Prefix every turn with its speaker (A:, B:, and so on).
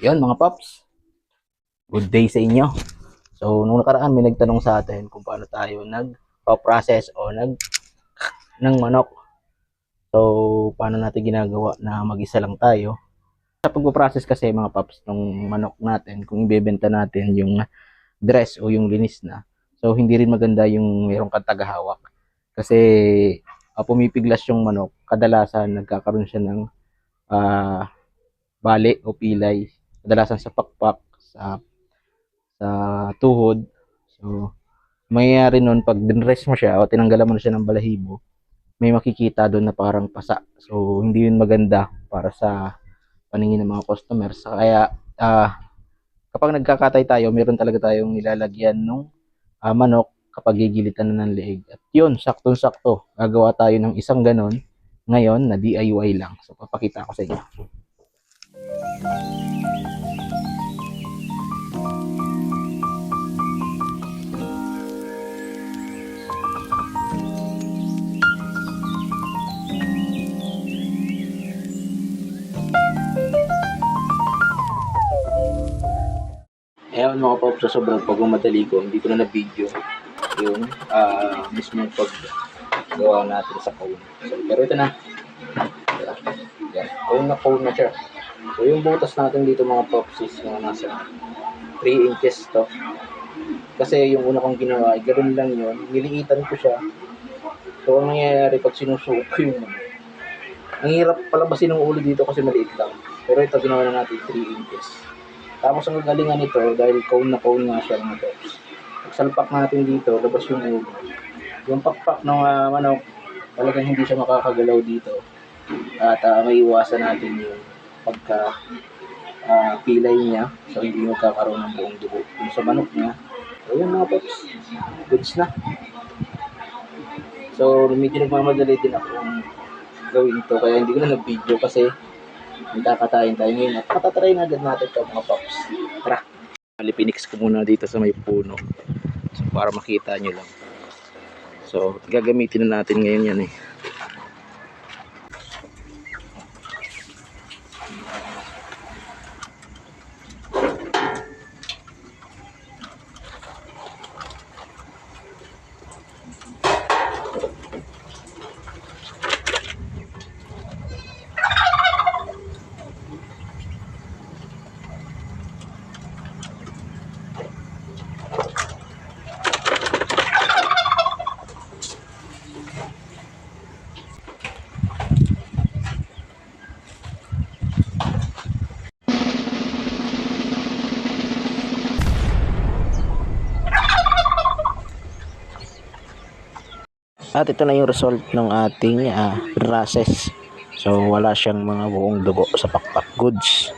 A: Yun mga paps. Good day sa inyo. So, nung nakaraan may nagtanong sa atin kung paano tayo nag-process o nag ng manok. So, paano natin ginagawa na mag-isa lang tayo. Sa pagpo-process kasi mga paps ng manok natin, kung ibebenta natin yung dress o yung linis na. So, hindi rin maganda yung mayroong kang tagahawak. Kasi ah, pumipiglas yung manok, kadalasan nagkakaroon siya ng ah, bali o pilay kadalasan sa pakpak, sa sa tuhod. So, mangyayari nun pag dinrest mo siya o tinanggalan mo na siya ng balahibo, may makikita doon na parang pasa. So, hindi yun maganda para sa paningin ng mga customers. Kaya, ah, kapag nagkakatay tayo, meron talaga tayong nilalagyan ng manok kapag gigilitan na ng leeg. At yun, saktong-sakto. Gagawa tayo ng isang ganon ngayon na DIY lang. So, papakita ko sa inyo. Ewan mga pop, sa sobrang pagmamadali ko, hindi ko na na-video yung ah mismo paggawa natin sa cone. So, pero ito na. Yan. Cone na cone na siya. So, yung butas natin dito mga pops is mga nasa 3 inches to. Kasi yung una kong ginawa, ay ganoon lang yun. Niliitan ko siya. So, ang nangyayari pag sinusuot ko yung ang hirap palabasin ng ulo dito kasi maliit lang. Pero ito ginawa na natin 3 inches. Tapos ang kagalingan nito, dahil cone na cone nga siya mga tops. Pag salpak natin dito, labas yung ulo. Yung pakpak ng ah, manok, talagang hindi siya makakagalaw dito. At ah, may iwasan natin yung pagka ah, pilay niya. So hindi magkakaroon ng buong dugo. Yung sa manok niya, so yun mga pops, goods na. So medyo nagmamadali din ako gawin to. Kaya hindi ko na nag-video kasi Ngayon at patatry agad natin ito mga pops. Tara! Alipinix ko muna dito sa may puno. So, para makita nyo lang. So, gagamitin na natin ngayon yan eh. At ito na yung result ng ating ah, process. So wala siyang mga buong dugo sa pakpak goods.